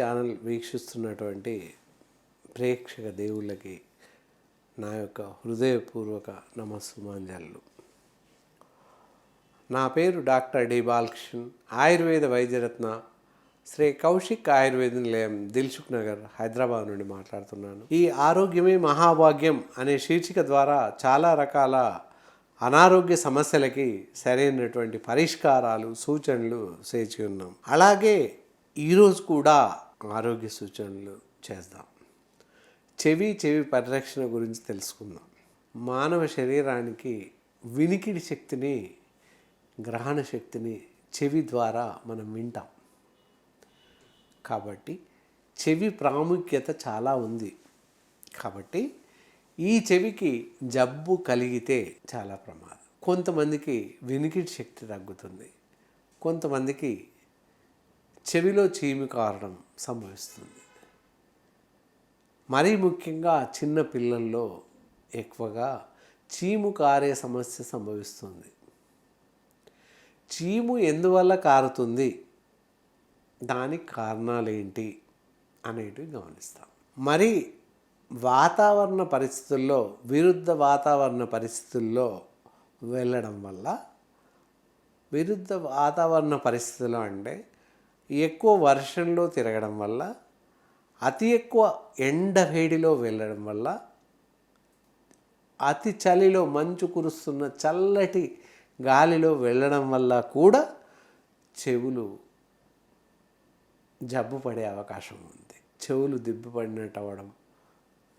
Channel వీక్షిస్తున్నటువంటి ప్రేక్షక దేవుళ్ళకి నా యొక్క హృదయపూర్వక నమస్సుమాంజలు. నా పేరు డాక్టర్ డి బాలకృష్ణ్ ఆయుర్వేద వైద్యరత్న శ్రీ కౌశిక్ ఆయుర్వేద నిలయం దిల్సుఖ్ నగర్ హైదరాబాద్ నుండి మాట్లాడుతున్నాను. ఈ ఆరోగ్యమే మహాభాగ్యం అనే శీర్షిక ద్వారా చాలా రకాల అనారోగ్య సమస్యలకి సరైనటువంటి పరిష్కారాలు సూచనలు చేర్చి ఉన్నాం. అలాగే ఈరోజు కూడా ఆరోగ్య సూచనలు చేద్దాం. చెవి చెవి పరిరక్షణ గురించి తెలుసుకుందాం. మానవ శరీరానికి వినికిడి శక్తిని గ్రహణ శక్తిని చెవి ద్వారా మనం వింటాం. కాబట్టి చెవి ప్రాముఖ్యత చాలా ఉంది. కాబట్టి ఈ చెవికి జబ్బు కలిగితే చాలా ప్రమాదం. కొంతమందికి వినికిడి శక్తి తగ్గుతుంది. కొంతమందికి చెవిలో చీమి కారణం సంభవిస్తుంది. మరీ ముఖ్యంగా చిన్న పిల్లల్లో ఎక్కువగా చీము కారే సమస్య సంభవిస్తుంది. చీము ఎందువల్ల కారుతుంది? దానికి కారణాలు ఏంటి అనేటివి గమనిస్తాం. మరి వాతావరణ పరిస్థితుల్లో విరుద్ధ వాతావరణ పరిస్థితుల్లో వెళ్ళడం వల్ల విరుద్ధ వాతావరణ పరిస్థితులు అంటే ఎక్కువ వర్షంలో తిరగడం వల్ల అతి ఎక్కువ ఎండ వేడిలో వెళ్ళడం వల్ల అతి చలిలో మంచు కురుస్తున్న చల్లటి గాలిలో వెళ్ళడం వల్ల కూడా చెవులు జబ్బు పడే అవకాశం ఉంది. చెవులు దిబ్బపడినట్టు అవ్వడం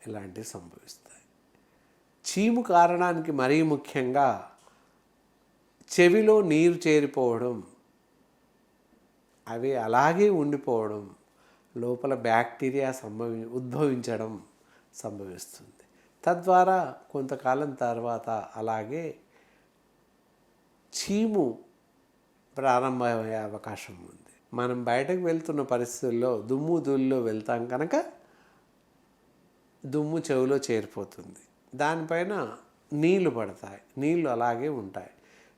ఇలాంటివి సంభవిస్తాయి. చీము కారణానికి మరీ ముఖ్యంగా చెవిలో నీరు చేరిపోవడం అవి అలాగే ఉండిపోవడం లోపల బ్యాక్టీరియా సంభవి ఉద్భవించడం సంభవిస్తుంది. తద్వారా కొంతకాలం తర్వాత అలాగే చీము ప్రారంభమయ్యే అవకాశం ఉంది. మనం బయటకు వెళ్తున్న పరిస్థితుల్లో దుమ్ము ధూళిలో వెళ్తాం కనుక దుమ్ము చెవిలో చేరిపోతుంది. దానిపైన నీళ్ళు పడతాయి. నీళ్ళు అలాగే ఉంటాయి.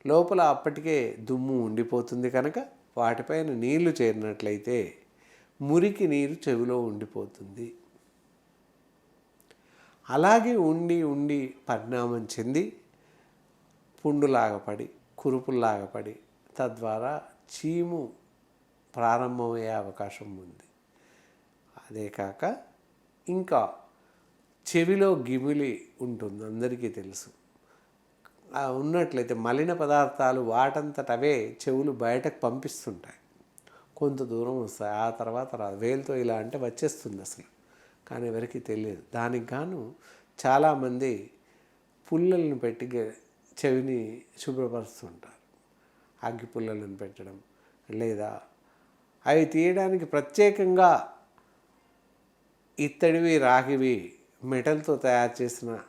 లోపల అప్పటికే దుమ్ము ఉండిపోతుంది కనుక వాటిపైన నీళ్ళు చేరినట్లయితే మురికి నీరు చెవిలో ఉండిపోతుంది. అలాగే ఉండి ఉండి పరిణామం చెంది పుండులాగా పడి కురుపుల్లాగా పడి తద్వారా చీము ప్రారంభమయ్యే అవకాశం ఉంది. అదే కాక ఇంకా చెవిలో గిమిలి ఉంటుంది అందరికీ తెలుసు. ఉన్నట్లయితే మలిన పదార్థాలు వాటంతట అవే చెవులు బయటకు పంపిస్తుంటాయి. కొంత దూరం వస్తాయి. ఆ తర్వాత రా వేలుతో ఇలా అంటే వచ్చేస్తుంది అసలు. కానీ ఎవరికి తెలియదు. దానికి గాను చాలామంది పుల్లలను పెట్టి చెవిని శుభ్రపరుస్తుంటారు. అగ్గి పుల్లలను పెట్టడం లేదా అవి తీయడానికి ప్రత్యేకంగా ఇత్తడివి రాగివి మెటల్తో తయారు చేసిన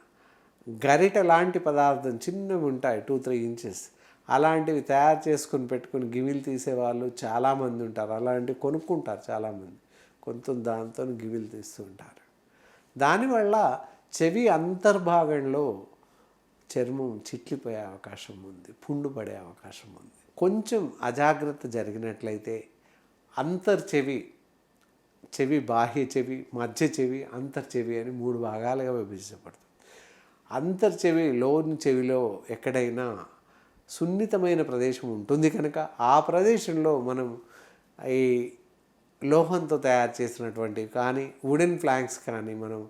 గరిట లాంటి పదార్థం చిన్నవి ఉంటాయి టూ త్రీ ఇంచెస్ అలాంటివి తయారు చేసుకొని పెట్టుకొని గివిలు తీసేవాళ్ళు చాలామంది ఉంటారు. అలాంటివి కొనుక్కుంటారు చాలామంది. కొంత దాంతో గివిలు తీస్తూ ఉంటారు. దానివల్ల చెవి అంతర్భాగంలో చర్మం చిట్లిపోయే అవకాశం ఉంది పుండు పడే అవకాశం ఉంది. కొంచెం అజాగ్రత్త జరిగినట్లయితే అంతర్ చెవి చెవి బాహ్య చెవి మధ్య చెవి అంతర్ చెవి అని మూడు భాగాలుగా విభజించబడుతుంది. అంతర్ చెవి లోని చెవిలో ఎక్కడైనా సున్నితమైన ప్రదేశం ఉంటుంది కనుక ఆ ప్రదేశంలో మనం ఈ లోహంతో తయారు చేసినటువంటి కానీ వుడెన్ ఫ్లాంక్స్ కానీ మనం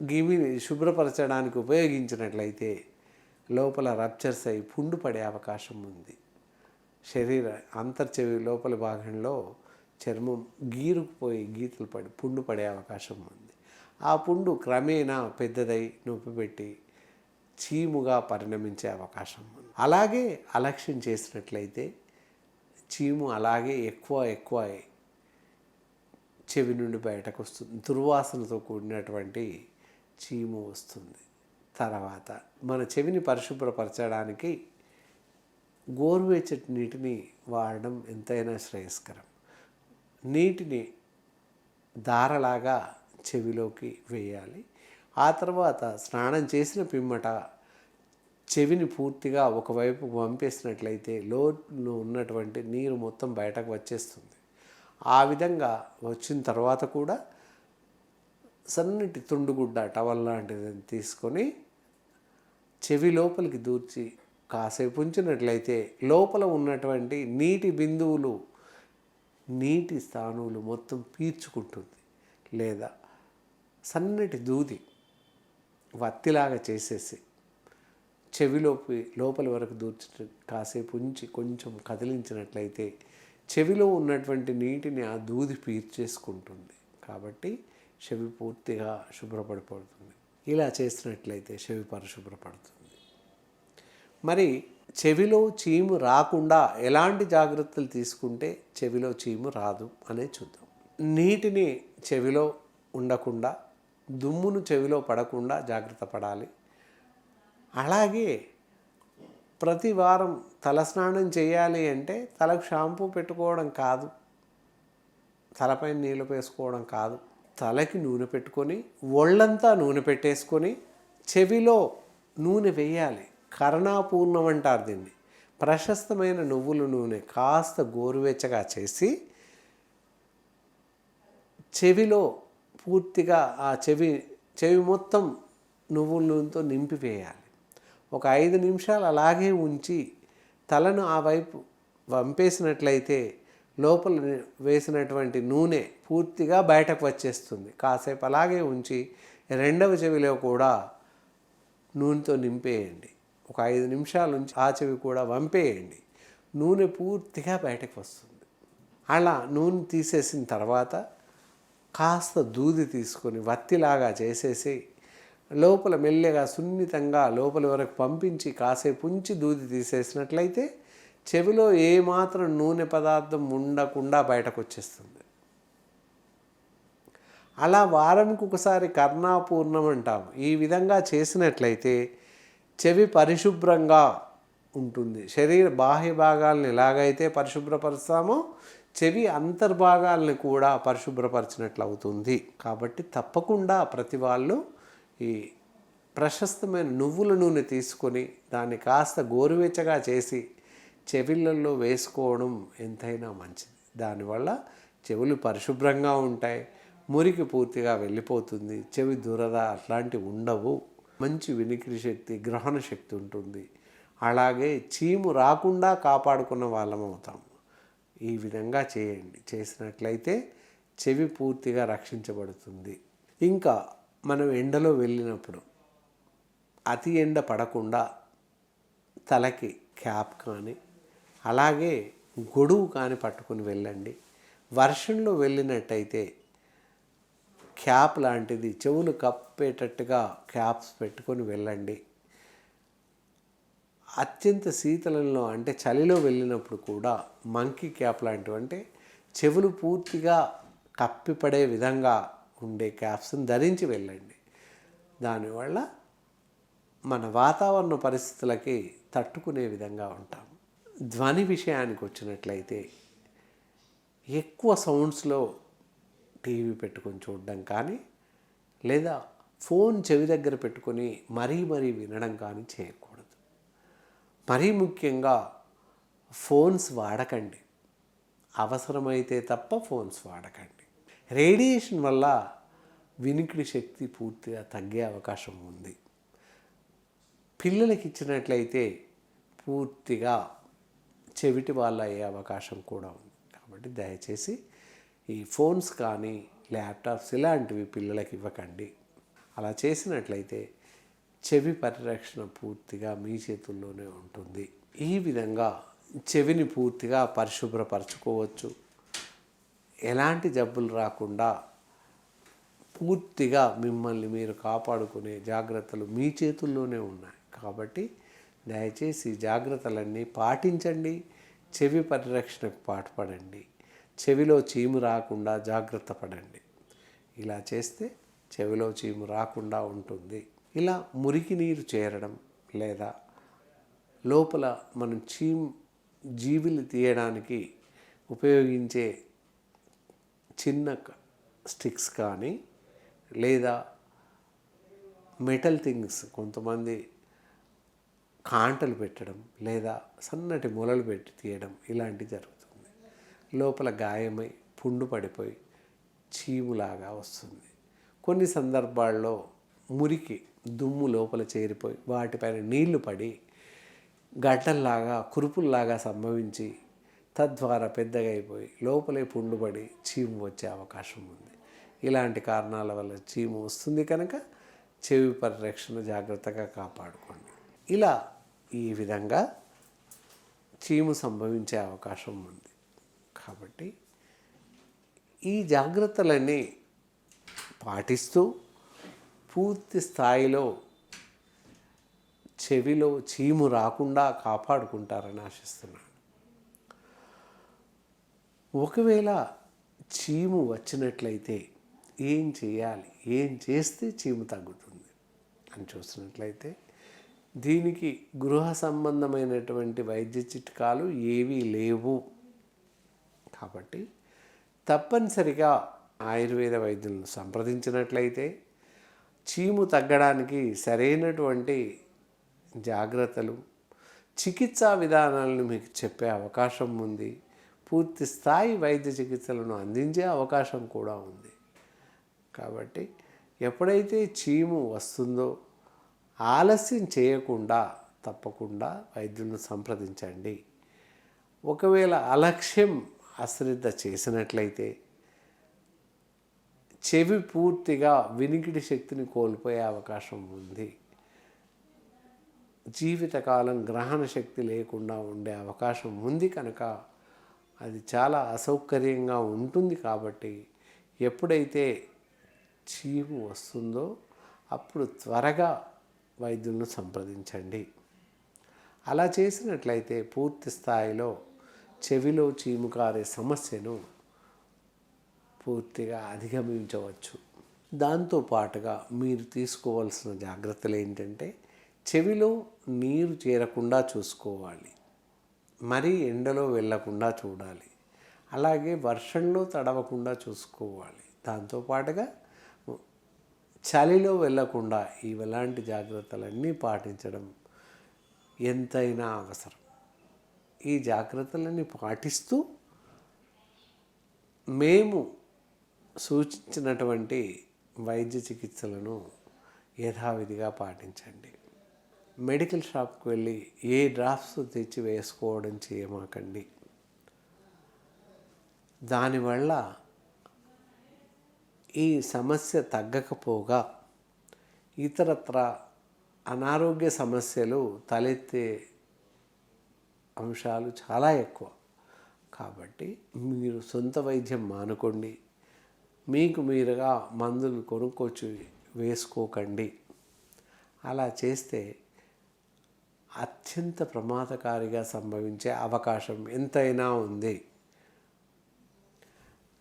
గివిని శుభ్రపరచడానికి ఉపయోగించినట్లయితే లోపల రప్చర్స్ అయి పుండు పడే అవకాశం ఉంది. శరీర అంతర్చెవి లోపల భాగంలో చర్మం గీరుకుపోయి గీతలు పడి పుండు పడే అవకాశం ఉంది. ఆ పుండు క్రమేణా పెద్దదై నొప్పి పెట్టి చీముగా పరిణమించే అవకాశం ఉంది. అలాగే అలక్ష్యం చేసినట్లయితే చీము అలాగే ఎక్కువ ఎక్కువ చెవి నుండి బయటకు వస్తుంది. దుర్వాసనతో కూడినటువంటి చీము వస్తుంది. తర్వాత మన చెవిని పరిశుభ్రపరచడానికి గోరువెచ్చటి నీటిని వాడడం ఎంతైనా శ్రేయస్కరం. నీటిని దారలాగా చెవిలోకి వేయాలి. ఆ తర్వాత స్నానం చేసిన పిమ్మట చెవిని పూర్తిగా ఒకవైపు పంపేసినట్లయితే లోను ఉన్నటువంటి నీరు మొత్తం బయటకు వచ్చేస్తుంది. ఆ విధంగా వచ్చిన తర్వాత కూడా సన్నటి తుండుగుడ్డ టవల్ లాంటిది తీసుకొని చెవి లోపలికి దూర్చి కాసేపు ఉంచినట్లయితే లోపల ఉన్నటువంటి నీటి బిందువులు నీటి స్థానువులు మొత్తం పీల్చుకుంటుంది. లేదా సన్నటి దూది వత్తిలాగా చేసేసి చెవిలోపి లోపలి వరకు దూర్చి కాసేపు ఉంచి కొంచెం కదిలించినట్లయితే చెవిలో ఉన్నటువంటి నీటిని ఆ దూది పీర్చేసుకుంటుంది కాబట్టి చెవి పూర్తిగా శుభ్రపడిపోతుంది. ఇలా చేసినట్లయితే చెవి పరిశుభ్రపడుతుంది. మరి చెవిలో చీము రాకుండా ఎలాంటి జాగ్రత్తలు తీసుకుంటే చెవిలో చీము రాదు అనే చూద్దాం. నీటిని చెవిలో ఉండకుండా దుమ్మును చెవిలో పడకుండా జాగ్రత్త పడాలి. అలాగే ప్రతి వారం తలస్నానం చేయాలి అంటే తలకు షాంపూ పెట్టుకోవడం కాదు. తలపై నీళ్ళు వేసుకోవడం కాదు. తలకి నూనె పెట్టుకొని ఒళ్ళంతా నూనె పెట్టేసుకొని చెవిలో నూనె వేయాలి. కరణాపూర్ణం అంటారు దీన్ని. ప్రశస్తమైన నువ్వుల నూనె కాస్త గోరువెచ్చగా చేసి చెవిలో పూర్తిగా ఆ చెవి చెవి మొత్తం నువ్వుల నూనెతో నింపివేయాలి. ఒక ఐదు నిమిషాలు అలాగే ఉంచి తలను ఆ వైపు వంపేసినట్లయితే లోపల వేసినటువంటి నూనె పూర్తిగా బయటకు వచ్చేస్తుంది. కాసేపు అలాగే ఉంచి రెండవ చెవిలో కూడా నూనెతో నింపేయండి. ఒక ఐదు నిమిషాల నుంచి ఆ చెవి కూడా వంపేయండి. నూనె పూర్తిగా బయటకు వస్తుంది. అలా నూనె తీసేసిన తర్వాత కాస్త దూది తీసుకొని వత్తిలాగా చేసేసి లోపల మెల్లగా సున్నితంగా లోపల వరకు పంపించి కాసేపు ఉంచి దూది తీసేసినట్లయితే చెవిలో ఏమాత్రం నూనె పదార్థం ఉండకుండా బయటకు వచ్చేస్తుంది అలా వారంకి ఒకసారి కర్ణాపూర్ణం అంటాము ఈ విధంగా చేసినట్లయితే చెవి పరిశుభ్రంగా ఉంటుంది. శరీర బాహ్య భాగాలను ఎలాగైతే పరిశుభ్రపరుస్తామో చెవి అంతర్భాగాల్ని కూడా పరిశుభ్రపరిచినట్లు అవుతుంది కాబట్టి తప్పకుండా ప్రతి వాళ్ళు ఈ ప్రశస్తమైన నువ్వుల నూనె తీసుకొని దాన్ని కాస్త గోరువెచ్చగా చేసి చెవిళ్ళల్లో వేసుకోవడం ఎంతైనా మంచిది. దానివల్ల చెవులు పరిశుభ్రంగా ఉంటాయి మురికి పూర్తిగా వెళ్ళిపోతుంది చెవి దురద అట్లాంటివి ఉండవు. మంచి వినికిడి శక్తి గ్రహణ శక్తి ఉంటుంది. అలాగే చీము రాకుండా కాపాడుకున్న వాళ్ళం అవుతాం. ఈ విధంగా చేయండి. చేసినట్లయితే చెవి పూర్తిగా రక్షించబడుతుంది. ఇంకా మనం ఎండలో వెళ్ళినప్పుడు అతి ఎండ పడకుండా తలకి క్యాప్ కానీ అలాగే గొడుగు కానీ పట్టుకుని వెళ్ళండి. వర్షంలో వెళ్ళినట్టయితే క్యాప్ లాంటిది చెవులు కప్పేటట్టుగా క్యాప్స్ పెట్టుకొని వెళ్ళండి. అత్యంత శీతలంలో అంటే చలిలో వెళ్ళినప్పుడు కూడా మంకీ క్యాప్ లాంటివి అంటే చెవులు పూర్తిగా కప్పిపడే విధంగా ఉండే క్యాప్స్ని ధరించి వెళ్ళండి. దానివల్ల మన వాతావరణ పరిస్థితులకి తట్టుకునే విధంగా ఉంటాం. ధ్వని విషయానికి వచ్చినట్లయితే ఎక్కువ సౌండ్స్లో టీవీ పెట్టుకొని చూడడం కానీ లేదా ఫోన్ చెవి దగ్గర పెట్టుకొని మరీ మరీ వినడం కానీ చేయకూడదు. మరీ ముఖ్యంగా ఫోన్స్ వాడకండి. అవసరమైతే తప్ప ఫోన్స్ వాడకండి. రేడియేషన్ వల్ల వినికిడి శక్తి పూర్తిగా తగ్గే అవకాశం ఉంది. పిల్లలకి ఇచ్చినట్లయితే పూర్తిగా చెవిటి వాళ్ళు అయ్యే అవకాశం కూడా ఉంది. కాబట్టి దయచేసి ఈ ఫోన్స్ కానీ ల్యాప్టాప్స్ ఇలాంటివి పిల్లలకి ఇవ్వకండి. అలా చేసినట్లయితే చెవి పరిరక్షణ పూర్తిగా మీ చేతుల్లోనే ఉంటుంది. ఈ విధంగా చెవిని పూర్తిగా పరిశుభ్రపరచుకోవచ్చు. ఎలాంటి జబ్బులు రాకుండా పూర్తిగా మిమ్మల్ని మీరు కాపాడుకునే జాగ్రత్తలు మీ చేతుల్లోనే ఉన్నాయి. కాబట్టి దయచేసి జాగ్రత్తలన్నీ పాటించండి. చెవి పరిరక్షణకు పాటుపడండి. చెవిలో చీము రాకుండా జాగ్రత్త పడండి. ఇలా చేస్తే చెవిలో చీము రాకుండా ఉంటుంది. ఇలా మురికి నీరు చేరడం లేదా లోపల మనం చీమ్ జీవులు తీయడానికి ఉపయోగించే చిన్న స్టిక్స్ కానీ లేదా మెటల్ థింగ్స్ కొంతమంది కాంటలు పెట్టడం లేదా సన్నటి మొలలు పెట్టి తీయడం ఇలాంటివి జరుగుతుంది. లోపల గాయమై పుండు పడిపోయి చీములాగా వస్తుంది. కొన్ని సందర్భాల్లో మురికి దుమ్ము లోపల చేరిపోయి వాటిపైన నీళ్ళు పడి గడ్డల్లాగా కురుపుల్లాగా సంభవించి తద్వారా పెద్దగా అయిపోయి లోపలే పుండుపడి చీము వచ్చే అవకాశం ఉంది. ఇలాంటి కారణాల వల్ల చీము వస్తుంది కనుక చెవి పరిరక్షణ జాగ్రత్తగా కాపాడుకోండి. ఇలా ఈ విధంగా చీము సంభవించే అవకాశం ఉంది. కాబట్టి ఈ జాగ్రత్తలన్నీ పాటిస్తూ పూర్తి స్థాయిలో చెవిలో చీము రాకుండా కాపాడుకుంటారని ఆశిస్తున్నాను. ఒకవేళ చీము వచ్చినట్లయితే ఏం చేయాలి? ఏం చేస్తే చీము తగ్గుతుంది? అని చూసినట్లయితే దీనికి గృహ సంబంధమైనటువంటి వైద్య చిట్కాలు ఏవీ లేవు. కాబట్టి తప్పనిసరిగా ఆయుర్వేద వైద్యులను సంప్రదించినట్లయితే చీము తగ్గడానికి సరైనటువంటి జాగ్రత్తలు చికిత్సా విధానాలను మీకు చెప్పే అవకాశం ఉంది. పూర్తి స్థాయి వైద్య చికిత్సలను అందించే అవకాశం కూడా ఉంది. కాబట్టి ఎప్పుడైతే చీము వస్తుందో ఆలస్యం చేయకుండా తప్పకుండా వైద్యులను సంప్రదించండి. ఒకవేళ అలక్ష్యం అశ్రద్ధ చేసినట్లయితే చెవి పూర్తిగా వినికిడి శక్తిని కోల్పోయే అవకాశం ఉంది. జీవితకాలం గ్రహణ శక్తి లేకుండా ఉండే అవకాశం ఉంది కనుక అది చాలా అసౌకర్యంగా ఉంటుంది కాబట్టి ఎప్పుడైతే చీము వస్తుందో అప్పుడు త్వరగా వైద్యులను సంప్రదించండి. అలా చేసినట్లయితే పూర్తి స్థాయిలో చెవిలో చీము కారే సమస్యను పూర్తిగా అధిగమించవచ్చు. దాంతో పాటుగా మీరు తీసుకోవాల్సిన జాగ్రత్తలు ఏంటంటే చెవిలో నీరు చేరకుండా చూసుకోవాలి. మరీ ఎండలో వెళ్ళకుండా చూడాలి. అలాగే వర్షంలో తడవకుండా చూసుకోవాలి. దాంతోపాటుగా చలిలో వెళ్ళకుండా ఇవలాంటి జాగ్రత్తలన్నీ పాటించడం ఎంతైనా అవసరం. ఈ జాగ్రత్తలన్నీ పాటిస్తూ మేము సూచించినటువంటి వైద్య చికిత్సలను యథావిధిగా పాటించండి. మెడికల్ షాప్కి వెళ్ళి ఏ డ్రాప్స్ తెచ్చి వేసుకోవడం చేయమాకండి. దానివల్ల ఈ సమస్య తగ్గకపోగా ఇతరత్ర అనారోగ్య సమస్యలు తలెత్తే అంశాలు చాలా ఎక్కువ. కాబట్టి మీరు సొంత వైద్యం మానుకోండి. మీకు మీరుగా మందులు కొనుక్కొచ్చి వేసుకోకండి. అలా చేస్తే అత్యంత ప్రమాదకారిగా సంభవించే అవకాశం ఎంతైనా ఉంది.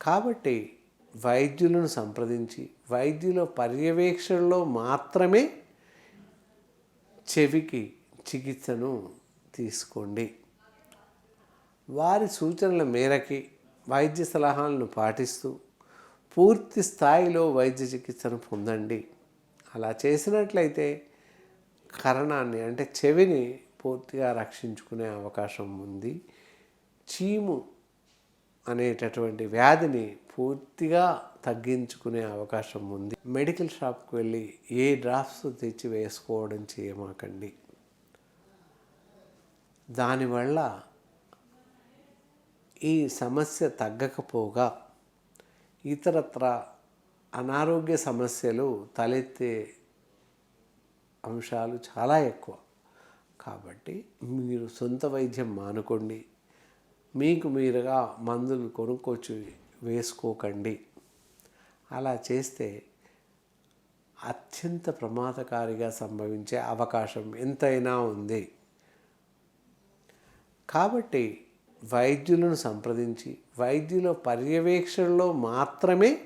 కాబట్టి వైద్యులను సంప్రదించి వైద్యుల పర్యవేక్షణలో మాత్రమే చెవికి చికిత్సను తీసుకోండి. వారి సూచనల మేరకి వైద్య సలహాలను పాటిస్తూ పూర్తి స్థాయిలో వైద్య చికిత్సను పొందండి. అలా చేసినట్లయితే కరణాన్ని అంటే చెవిని పూర్తిగా రక్షించుకునే అవకాశం ఉంది. చీము అనేటటువంటి వ్యాధిని పూర్తిగా తగ్గించుకునే అవకాశం ఉంది. మెడికల్ షాప్కి వెళ్ళి ఏ డ్రాప్స్ తెచ్చి వేసుకోవడం చేయమాకండి. దానివల్ల ఈ సమస్య తగ్గకపోగా ఇతరత్ర అనారోగ్య సమస్యలు తలెత్తే అంశాలు చాలా ఎక్కువ. కాబట్టి మీరు సొంత వైద్యం మానుకోండి. మీకు మీరుగా మందులు కొనుక్కొచ్చి వేసుకోకండి. అలా చేస్తే అత్యంత ప్రమాదకారిగా సంభవించే అవకాశం ఎంతైనా ఉంది. కాబట్టి వైద్యులను సంప్రదించి వైద్యుల పర్యవేక్షణలో మాత్రమే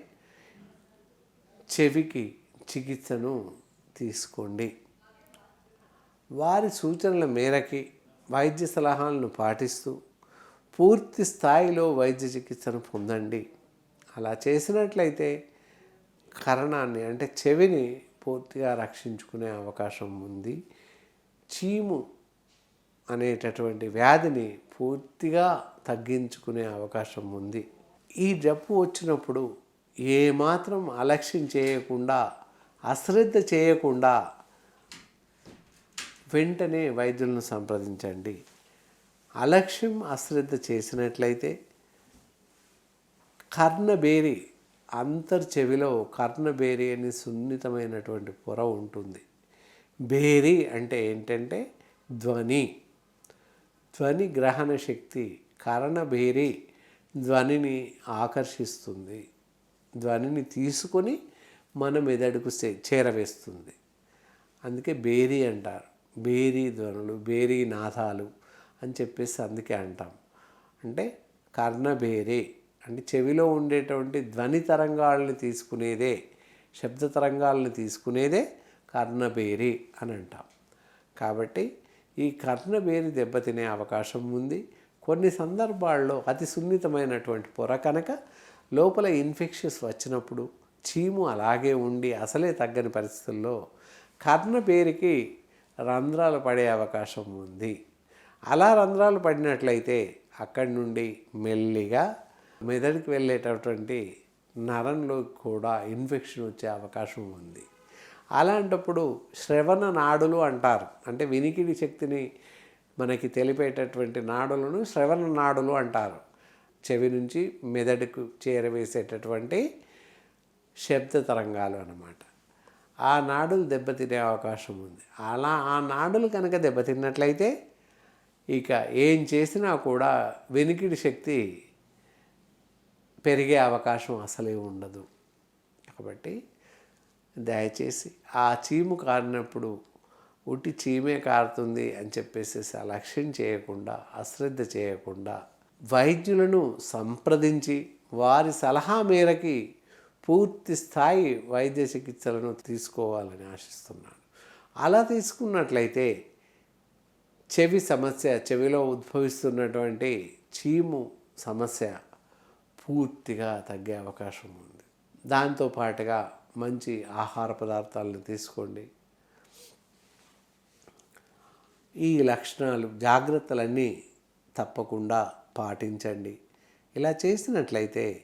చెవికి చికిత్సను తీసుకోండి. వారి సూచనల మేరకి వైద్య సలహాలను పాటిస్తూ పూర్తి స్థాయిలో వైద్య చికిత్సను పొందండి. అలా చేసినట్లయితే కరణాన్ని అంటే చెవిని పూర్తిగా రక్షించుకునే అవకాశం ఉంది. చీము అనేటటువంటి వ్యాధిని పూర్తిగా తగ్గించుకునే అవకాశం ఉంది. ఈ జబ్బు వచ్చినప్పుడు ఏమాత్రం అలక్ష్యం చేయకుండా అశ్రద్ధ చేయకుండా వెంటనే వైద్యులను సంప్రదించండి. అలక్ష్యం అశ్రద్ధ చేసినట్లయితే కర్ణబేరి అంతర్చెవిలో కర్ణబేరి అని సున్నితమైనటువంటి పొర ఉంటుంది. బేరి అంటే ఏంటంటే ధ్వని. ధ్వని గ్రహణ శక్తి కరణభేరి ధ్వనిని ఆకర్షిస్తుంది. ధ్వనిని తీసుకొని మన మెదడుకు చే- చేరవేస్తుంది. అందుకే బేరీ అంటారు. బేరీ ధ్వనులు బేరీ నాదాలు అని చెప్పేసి అందుకే అంటాం. అంటే కర్ణబేరే అంటే చెవిలో ఉండేటువంటి ధ్వని తరంగాలను తీసుకునేదే శబ్ద తరంగాలను తీసుకునేదే కర్ణభేరి అని అంటాం. కాబట్టి ఈ కర్ణబేరి దెబ్బతినే అవకాశం ఉంది. కొన్ని సందర్భాల్లో అతి సున్నితమైనటువంటి పొర కనుక లోపల ఇన్ఫెక్షన్స్ వచ్చినప్పుడు చీము అలాగే ఉండి అసలే తగ్గని పరిస్థితుల్లో కర్ణబేరికి రంధ్రాలు పడే అవకాశం ఉంది. అలా రంధ్రాలు పడినట్లయితే అక్కడి నుండి మెల్లిగా మెదడుకి వెళ్ళేటటువంటి నరంలో కూడా ఇన్ఫెక్షన్ వచ్చే అవకాశం ఉంది. అలాంటప్పుడు శ్రవణ నాడులు అంటారు. అంటే వినికిడి శక్తిని మనకి తెలిపేటటువంటి నాడులను శ్రవణ నాడులు అంటారు. చెవి నుంచి మెదడుకు చేరవేసేటటువంటి శబ్ద తరంగాలు అన్నమాట. ఆ నాడులు దెబ్బతినే అవకాశం ఉంది. అలా ఆ నాడులు కనుక దెబ్బతిన్నట్లయితే ఇక ఏం చేసినా కూడా వెనికిడి శక్తి పెరిగే అవకాశం అసలే ఉండదు. కాబట్టి దయచేసి ఆ చీము కారినప్పుడు ఉట్టి చీమే కారుతుంది అని చెప్పేసి అలక్ష్యం చేయకుండా అశ్రద్ధ చేయకుండా వైద్యులను సంప్రదించి వారి సలహా మేరకి పూర్తి స్థాయి వైద్య చికిత్సలను తీసుకోవాలని ఆశిస్తున్నాను. అలా తీసుకున్నట్లయితే చెవి సమస్య చెవిలో ఉద్భవిస్తున్నటువంటి చీము సమస్య పూర్తిగా తగ్గే అవకాశం ఉంది. దాంతో పాటుగా మంచి ఆహార పదార్థాలను తీసుకోండి. ఈ లక్షణాలు జాగ్రత్తలన్నీ తప్పకుండా పాటించండి. ఇలా చేసినట్లయితే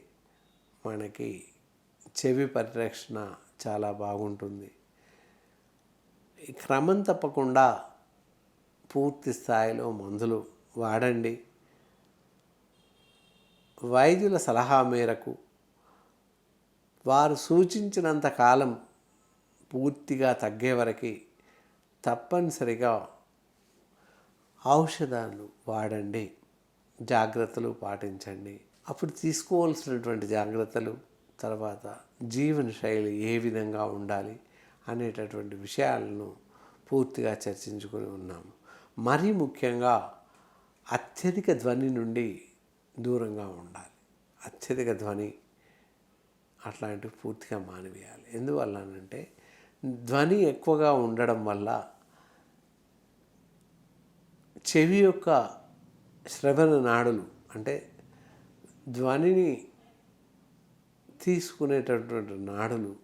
మనకి చెవి పరిరక్షణ చాలా బాగుంటుంది. క్రమం తప్పకుండా పూర్తి స్థాయిలో మందులు వాడండి. వైద్యుల సలహా మేరకు వారు సూచించినంత కాలం పూర్తిగా తగ్గే వరకు తప్పనిసరిగా ఔషధాలు వాడండి జాగ్రత్తలు పాటించండి. అప్పుడు తీసుకోవాల్సినటువంటి జాగ్రత్తలు తర్వాత జీవన శైలి ఏ విధంగా ఉండాలి అనేటటువంటి విషయాలను పూర్తిగా చర్చించుకొని ఉన్నాము. మరీ ముఖ్యంగా అత్యధిక ధ్వని నుండి దూరంగా ఉండాలి. అత్యధిక ధ్వని అట్లాంటివి పూర్తిగా మానివేయాలి. ఎందువల్లనంటే ధ్వని ఎక్కువగా ఉండడం వల్ల చెవి యొక్క శ్రవణ నాడులు అంటే ధ్వనిని తీసుకునేటటువంటి నాడులు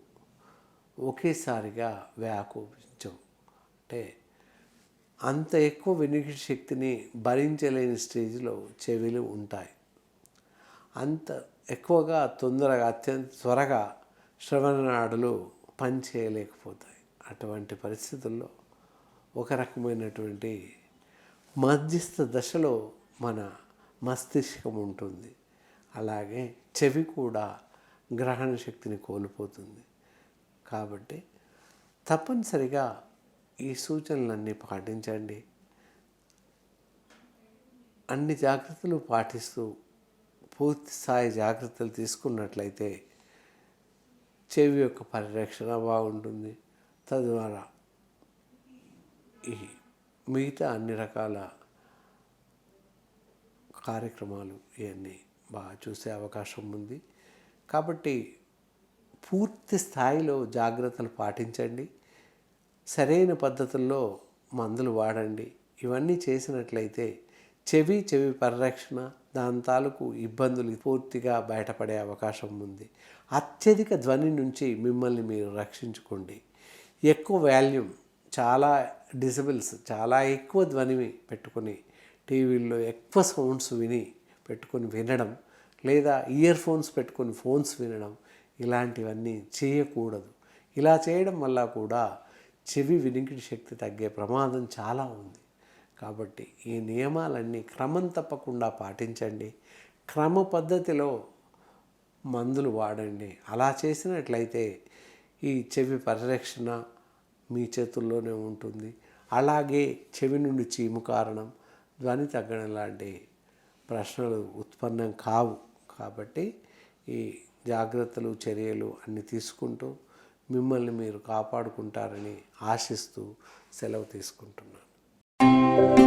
ఒకేసారిగా వ్యాకోపించవు. అంటే అంత ఎక్కువ వినికిడి శక్తిని భరించలేని స్టేజ్లో చెవిలు ఉంటాయి. అంత ఎక్కువగా తొందరగా అత్యంత త్వరగా శ్రవణనాడులు పనిచేయలేకపోతాయి. అటువంటి పరిస్థితుల్లో ఒక రకమైనటువంటి మధ్యస్థ దశలో మన మస్తిష్కం ఉంటుంది. అలాగే చెవి కూడా గ్రహణ శక్తిని కోల్పోతుంది. కాబట్టి తప్పనిసరిగా ఈ సూచనలన్నీ పాటించండి. అన్ని జాగ్రత్తలు పాటిస్తూ పూర్తి స్థాయి జాగ్రత్తలు తీసుకున్నట్లయితే చెవి యొక్క పరిరక్షణ బాగుంటుంది. తద్వారా ఈ మిగతా అన్ని రకాల కార్యక్రమాలు ఇవన్నీ బాగా చూసే అవకాశం ఉంది. కాబట్టి పూర్తి స్థాయిలో జాగ్రత్తలు పాటించండి. సరైన పద్ధతుల్లో మందులు వాడండి. ఇవన్నీ చేసినట్లయితే చెవి చెవి పరిరక్షణ దాని తాలూకు ఇబ్బందులు పూర్తిగా బయటపడే అవకాశం ఉంది. అత్యధిక ధ్వని నుంచి మిమ్మల్ని మీరు రక్షించుకోండి. ఎక్కువ వాల్యూమ్ చాలా డిసబుల్స్ చాలా ఎక్కువ ధ్వని పెట్టుకొని టీవీల్లో ఎక్కువ సౌండ్స్ విని పెట్టుకొని వినడం లేదా ఇయర్ ఫోన్స్ పెట్టుకొని ఫోన్స్ వినడం ఇలాంటివన్నీ చేయకూడదు. ఇలా చేయడం వల్ల కూడా చెవి వినికిడి శక్తి తగ్గే ప్రమాదం చాలా ఉంది. కాబట్టి ఈ నియమాలన్నీ క్రమం తప్పకుండా పాటించండి. క్రమ పద్ధతిలో మందులు వాడండి. అలా చేసినట్లయితే ఈ చెవి పరిరక్షణ మీ చేతుల్లోనే ఉంటుంది. అలాగే చెవి నుండి చీము కారణం ధ్వని తగ్గడం లాంటి ప్రశ్నలు ఉత్పన్నం కావు. కాబట్టి ఈ జాగ్రత్తలు చర్యలు అన్నీ తీసుకుంటూ మిమ్మల్ని మీరు కాపాడుకుంటారని ఆశిస్తూ సెలవు తీసుకుంటున్నాను. Thank you.